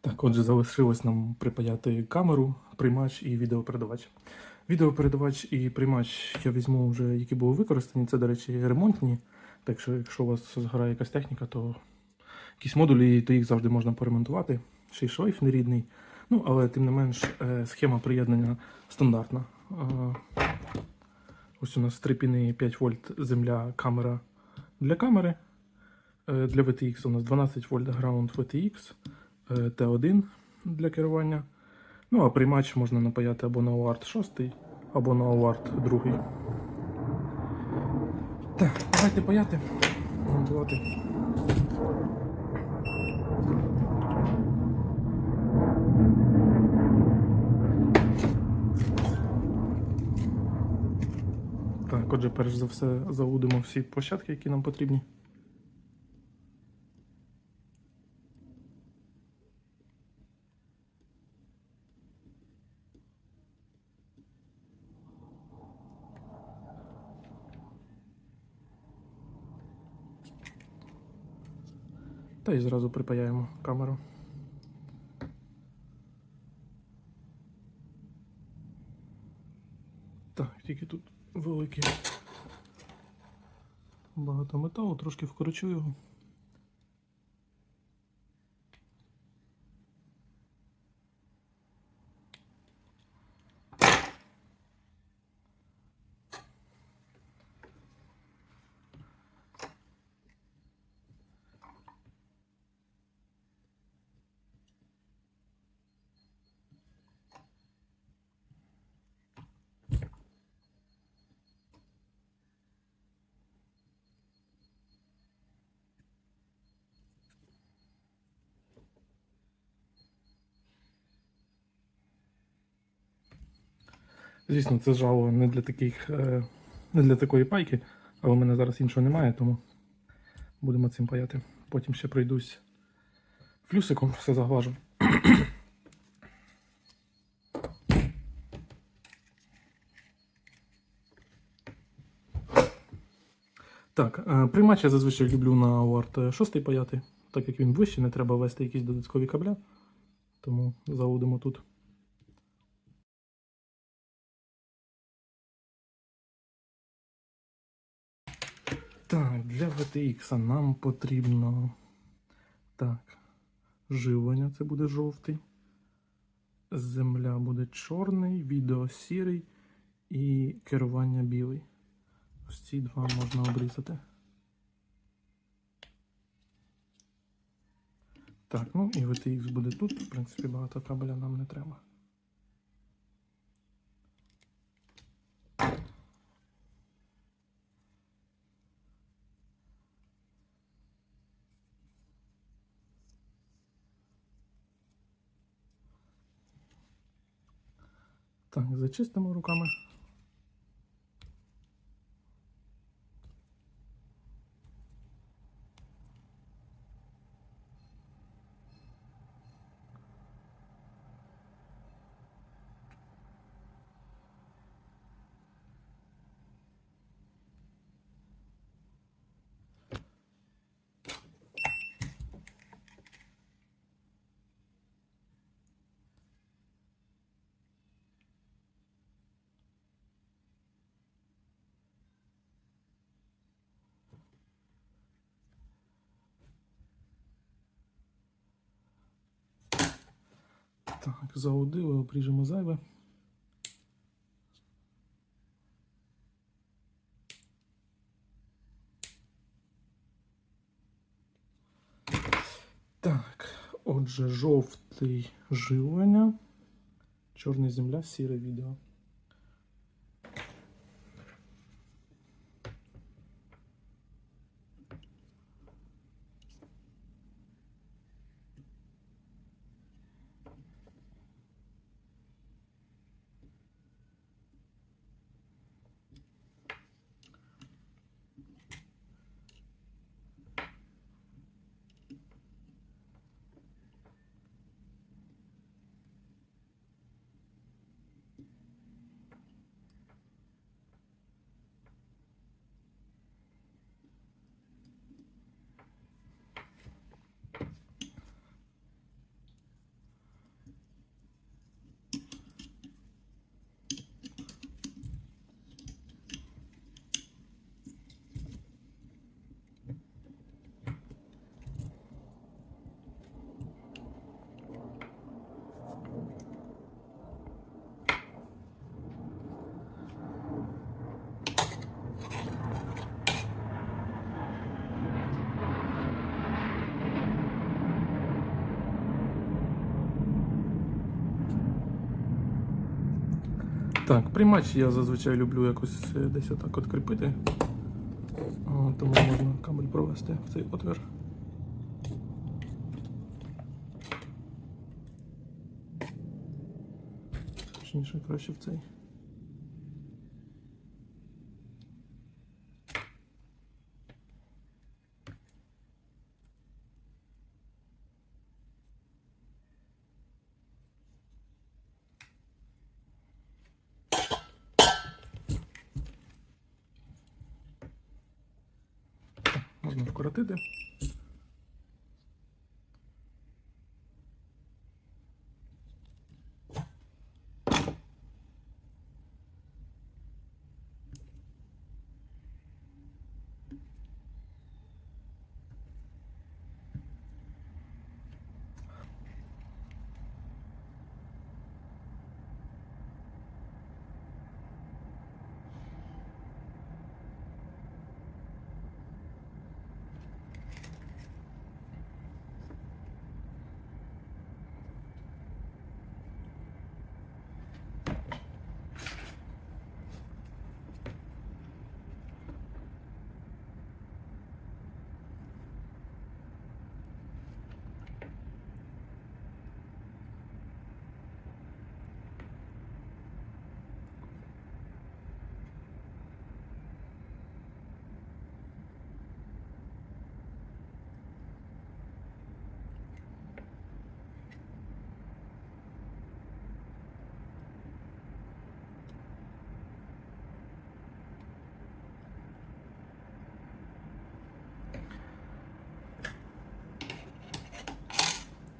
Так, отже, залишилось нам припаяти камеру, приймач і відеопередавач. Відеопередавач і приймач я візьму вже, які були використані. Це, до речі, ремонтні. Так що, якщо у вас згорає якась техніка, то якісь модулі, то їх завжди можна поремонтувати. Ще й шлейф нерідний. Ну, але тим не менш, е, схема приєднання стандартна. Е, Ось у нас три піни 5 вольт земля, камера для камери. Е, Для VTX у нас 12 вольт ground VTX. Е, Т1 для керування. Ну, а приймач можна напаяти або на UART 6, або на UART 2. Так, давайте паяти. Монтувати. Так, отже, перш за все залудимо всі площадки, які нам потрібні. Та й зразу припаяємо камеру. Так, тільки тут великий багато металу, трошки вкорочу його. Звісно, це жало не для таких, е, не для такої пайки, але в мене зараз іншого немає, тому будемо цим паяти. Потім ще пройдусь флюсиком, все заглажу. Так, е, приймач я зазвичай люблю на UART 6 паяти, так як він вищий, не треба ввести якісь додаткові кабля. Тому заводимо тут. VTX нам потрібно так, живлення це буде жовтий. Земля буде чорний, відео сірий і керування білий. Ось ці два можна обрізати. Так, ну і VTX буде тут. В принципі, багато кабеля нам не треба. Так, зачистимо руками. Так, заудили, обріжемо зайве. Так, отже, жовтий живлення, чорний земля, сіре відео. Так, приймач я зазвичай люблю якось е, десь отак от кріпити. Тому можна кабель провести в цей отвір. Точніше, краще в цей. Можна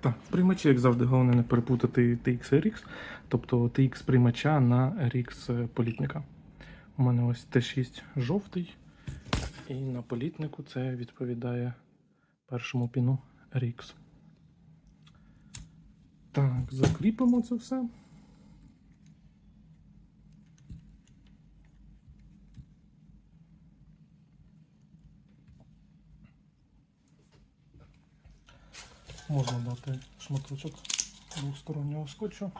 Так, приймачі, як завжди, головне не перепутати TX RX, тобто TX приймача на RX політника. У мене ось Т6 жовтий, і на політнику це відповідає першому піну RX. Так, закріпимо це все. Можна дати шматочок двостороннього скотчу.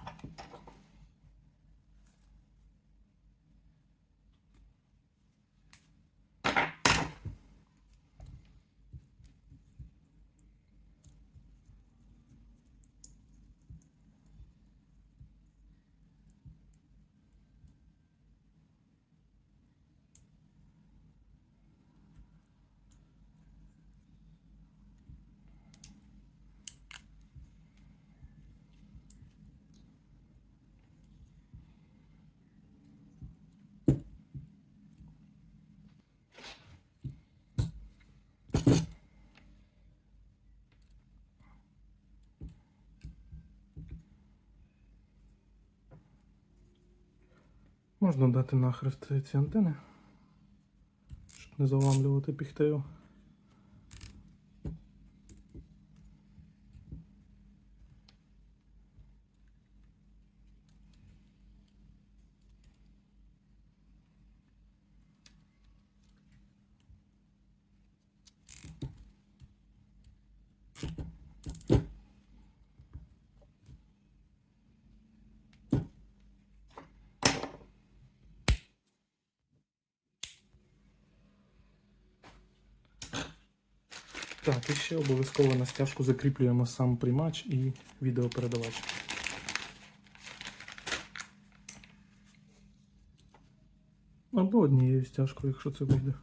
Можна дати нахрест ці антени, щоб не заламлювати піхтею. Так, і ще обов'язково на стяжку закріплюємо сам приймач і відеопередавач. Або однією стяжкою, якщо це вийде.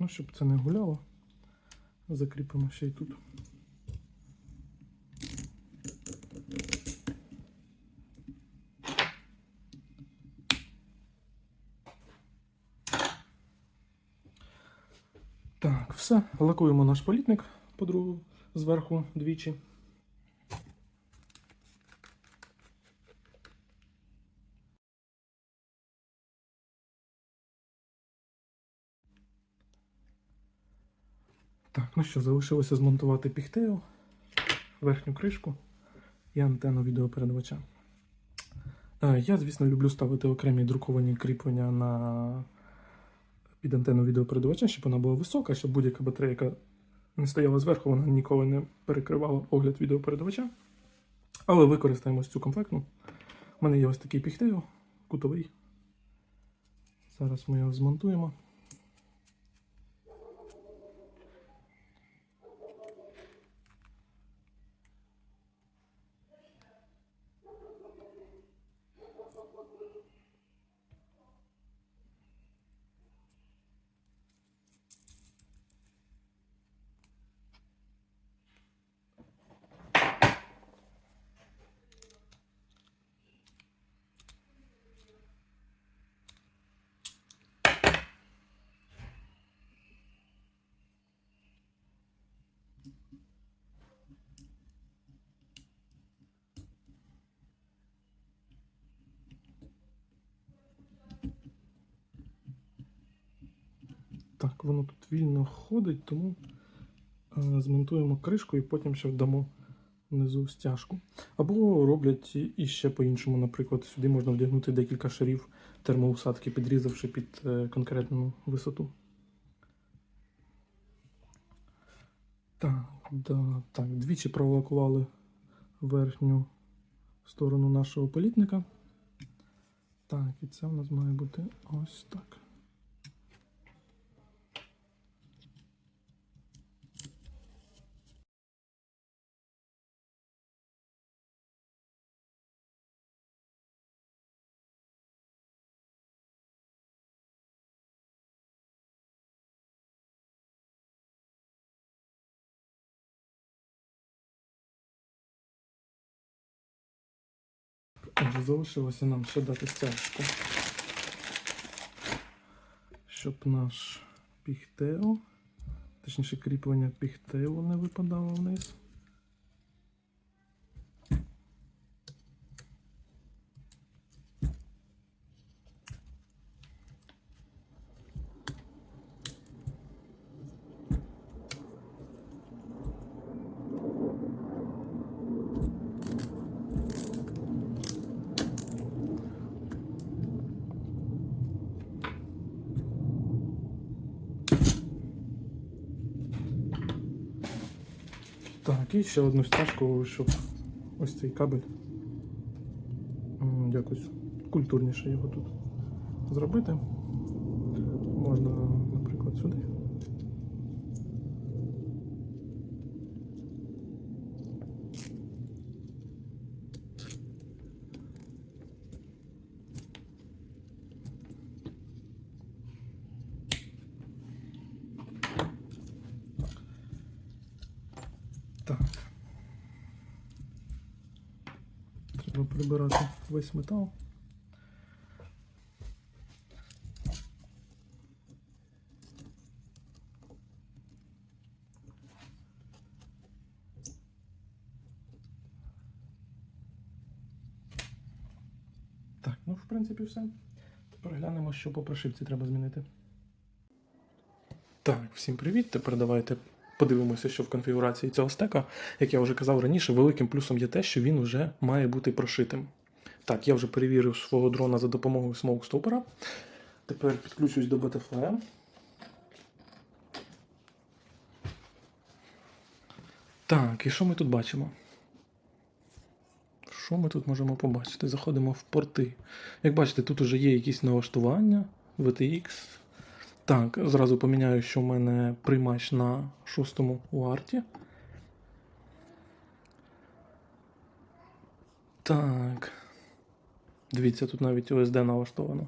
Ну щоб це не гуляло, закріпимо ще й тут. Так, все. Лакуємо наш політник по другу зверху двічі. Ну що, залишилося змонтувати піхтейл, верхню кришку і антенну відеопередавача. Е, Я, звісно, люблю ставити окремі друковані кріплення на під антенну відеопередавача, щоб вона була висока, щоб будь-яка батарея, яка не стояла зверху, вона ніколи не перекривала огляд відеопередавача. Але використаємо цю комплектну. У мене є ось такий піхтейл, кутовий. Зараз ми його змонтуємо. Так, воно тут вільно ходить, тому е, змонтуємо кришку і потім ще вдамо внизу стяжку. Або роблять і- і ще по-іншому. Наприклад, сюди можна вдягнути декілька шарів термоусадки, підрізавши під е, конкретну висоту. Так, да, так, двічі проволокували верхню сторону нашого політника. Так, і це в нас має бути ось так. Отже, залишилося нам ще дати стяжку, щоб наш піхтейл, точніше кріплення піхтейлу не випадало вниз. І ще одну стяжку, щоб ось цей кабель якось культурніше його тут зробити. Можна, наприклад, сюди. Так. Треба прибирати весь метал. Так, ну в принципі все. Тепер глянемо, що по прошивці треба змінити. Так, всім привіт. Тепер давайте подивимося, що в конфігурації цього стека, як я вже казав раніше, великим плюсом є те, що він вже має бути прошитим. Так, я вже перевірив свого дрона за допомогою Stopper. Тепер підключусь до Betafly. Так, і що ми тут бачимо? Що ми тут можемо побачити? Заходимо в порти. Як бачите, тут вже є якісь налаштування, VTX. Так, зразу поміняю, що в мене приймач на шостому уарті. Так. Дивіться, тут навіть OSD налаштовано.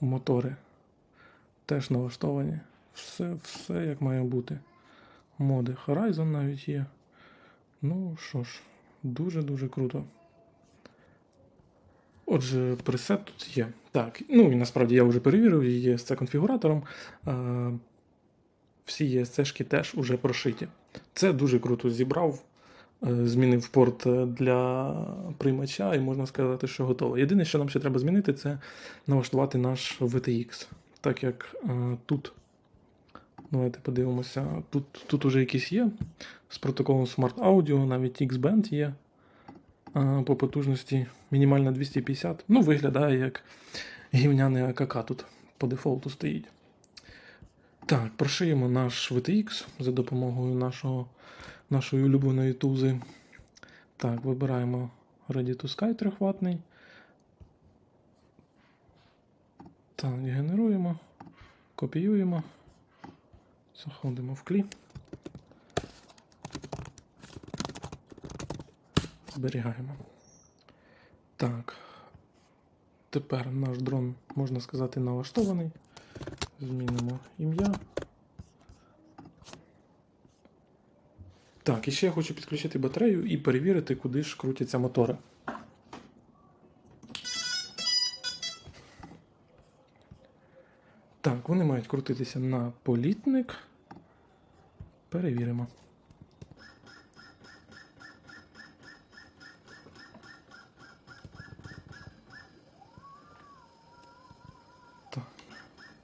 Мотори теж налаштовані. Все, все як має бути. Моди Horizon навіть є. Ну що ж, дуже-дуже круто. Отже, пресет тут є. Так, ну і насправді я вже перевірив її ESC конфігуратором. Е, Всі ESC-шки теж вже прошиті. Це дуже круто зібрав. е, Змінив порт е, для приймача, і можна сказати, що готово. Єдине, що нам ще треба змінити, це налаштувати наш VTX. Так як тут Давайте подивимося. Тут, тут уже якісь є. З протоколом Smart Audio, навіть X-Band є. По потужності мінімальна 250. Ну, виглядає як гівняний АКК тут по дефолту стоїть. Так, прошиємо наш VTX за допомогою нашого, нашої улюбленої тузи. Так, вибираємо Ready to Sky 3 ватний. Так, генеруємо, копіюємо, заходимо в клі. Зберігаємо. Так. Тепер наш дрон, можна сказати, налаштований. Змінимо ім'я. Так, і ще я хочу підключити батарею і перевірити, куди ж крутяться мотори. Так, вони мають крутитися на політник. Перевіримо.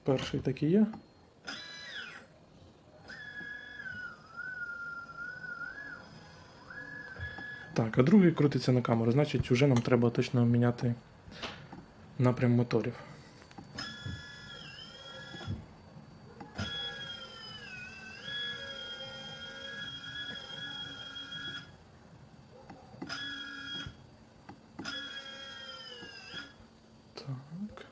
Перший такий є. Так, а другий крутиться на камеру. Значить, вже нам треба точно міняти напрям моторів. Так.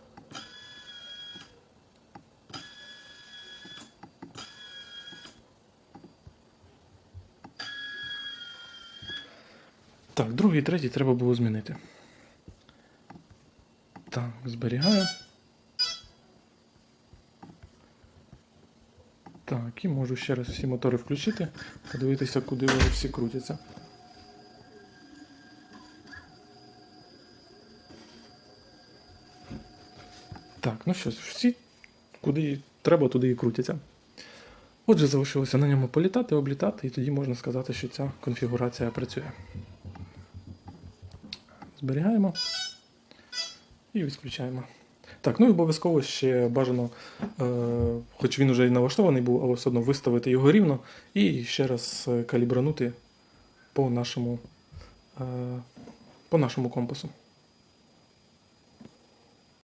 Так, другий третій треба було змінити. Так, зберігаю. Так, і можу ще раз всі мотори включити, подивитися, куди вони всі крутяться. Так, ну що всі куди треба, туди і крутяться. Отже, залишилося на ньому політати, облітати, і тоді можна сказати, що ця конфігурація працює. Зберігаємо і відключаємо. Так, ну і обов'язково ще бажано, е, хоч він вже і налаштований був, але все одно виставити його рівно і ще раз е, калібранути по нашому, е, по нашому компасу.